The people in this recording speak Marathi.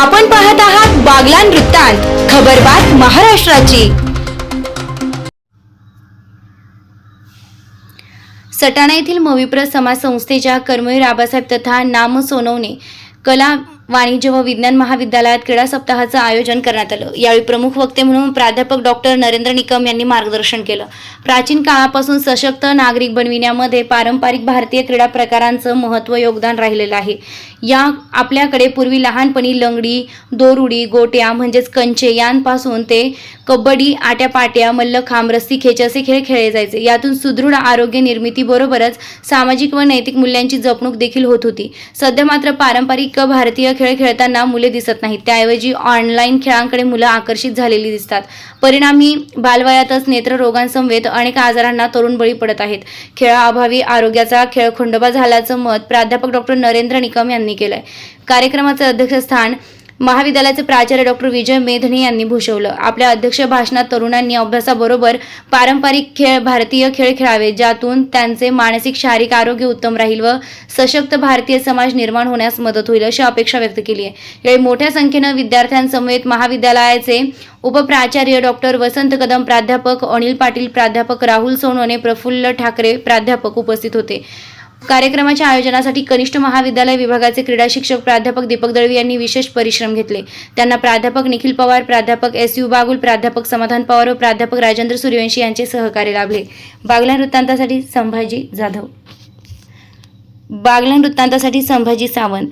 आपण पाहत आहात बागलान वृत्तांत खबरबात महाराष्ट्राची. सटाणा येथील मविप्र समाज संस्थेच्या कर्मवीर आबासाहेब तथा नाम सोनवणे कला वाणिज्य व विज्ञान महाविद्यालयात क्रीडा सप्ताहाचं आयोजन करण्यात आलं. यावेळी प्रमुख वक्ते म्हणून प्राध्यापक डॉक्टर नरेंद्र निकम यांनी मार्गदर्शन केलं. प्राचीन काळापासून सशक्त नागरिक बनविण्यामध्ये पारंपरिक भारतीय क्रीडा प्रकारांचं महत्त्व योगदान राहिलेलं आहे. या आपल्याकडे पूर्वी लहानपणी लंगडी दोरुडी गोट्या म्हणजेच कंचे यांपासून ते कबड्डी आट्यापाट्या मल्लखांब रस्सीखेच असे खेळ खेळले जायचे. यातून सुदृढ आरोग्य निर्मितीबरोबरच सामाजिक व नैतिक मूल्यांची जपणूक देखील होत होती. सध्या मात्र पारंपरिक भारतीय खेळ खेळताना मुले दिसत नाहीत. त्याऐवजी ऑनलाईन खेळांकडे मुलं आकर्षित झालेली दिसतात. परिणामी बालवयातच नेत्ररोगांसमवेत अनेक आजारांना तरुण बळी पडत आहेत. खेळाअभावी आरोग्याचा खेळ खंडोबा झाल्याचं मत प्राध्यापक डॉक्टर नरेंद्र निकम यांनी केलंय. कार्यक्रमाचं अध्यक्षस्थान महाविद्यालयाचे प्राचार्य डॉक्टर विजय मेधणे यांनी भूषवलं. आपल्या अध्यक्ष भाषणात तरुणांनी अभ्यासाबरोबर पारंपरिक खेळ भारतीय खेळ खेळावे ज्यातून त्यांचे मानसिक शारीरिक आरोग्य उत्तम राहील व सशक्त भारतीय समाज निर्माण होण्यास मदत होईल अशी अपेक्षा व्यक्त केली आहे. यावेळी मोठ्या संख्येनं विद्यार्थ्यांसमवेत महाविद्यालयाचे उपप्राचार्य डॉक्टर वसंत कदम प्राध्यापक अनिल पाटील प्राध्यापक राहुल सोनवणे प्रफुल्ल ठाकरे प्राध्यापक उपस्थित होते. कार्यक्रमाच्या आयोजनासाठी कनिष्ठ महाविद्यालय विभागाचे क्रीडा शिक्षक प्राध्यापक दीपक दळवी यांनी विशेष परिश्रम घेतले. त्यांना प्राध्यापक निखिल पवार प्राध्यापक एस यू बागुल प्राध्यापक समाधान पवार व प्राध्यापक राजेंद्र सूर्यवंशी यांचे सहकार्य लाभले. बागला वृत्तांतासाठी संभाजी जाधव. बागलान वृत्तांतासाठी संभाजी सावंत.